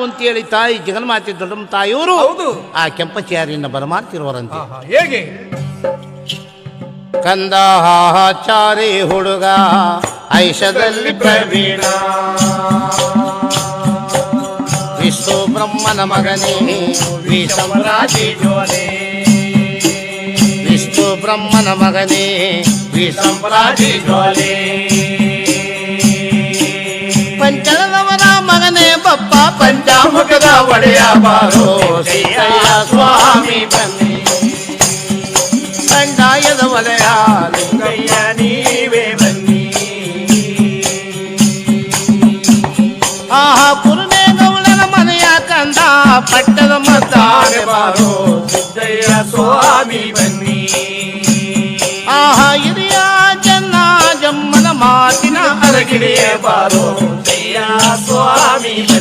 ಅಂತೇಳಿ ತಾಯಿ ಜಗನ್ಮಾತೆ ದೊಡ್ಡಮ್ಮ ತಾಯಿಯವರು ಹೌದು. ಆ ಕೆಂಪಚಾರಿಯನ್ನ ಬರಮಾಡ್ತಿರುವರಂತೆ ಆಹಾ, ಹೇಗೆ ಕಂದ ಚಾರಿ ಹುಡುಗ ಐಷದಲ್ಲಿ ಪ್ರವೀಣ ವಿಷ್ಣು ಬ್ರಹ್ಮನ ಮಗನೇ ವಿಷಮರಾಜಿ ಜೋಲೆ ವಿಷ್ಣು ಬ್ರಹ್ಮನ ಮಗನೇ ವಿಷಂರಾಜಿ ಜೋಲೆ ಬಾರೋ ಸ್ವಾಮಿ ಬನ್ನಿ ಕಂದಾಯದ ವಲಯ ಲಿಂಗಯ್ಯ ನೀವೇ ಬನ್ನಿ ಆಹಾ ಪುರುನೇ ಗೌಡನ ಮನೆಯ ಕಂದ ಪಟ್ಟದ ಮದ್ದಾನೆ ತಾನೆ ಬಾರೋ ಸಿದ್ದಯ್ಯ ಸ್ವಾಮಿ ಬನ್ನಿ ಆಹಾ ಹಿರಿಯ ಜನ್ನ ಜಮ್ಮನ ಮಾತಿನ ಅರಗಿರಿಯ ಬಾರೋ ಸಿದ್ದಯ್ಯ ಸ್ವಾಮಿ ಬನ್ನಿ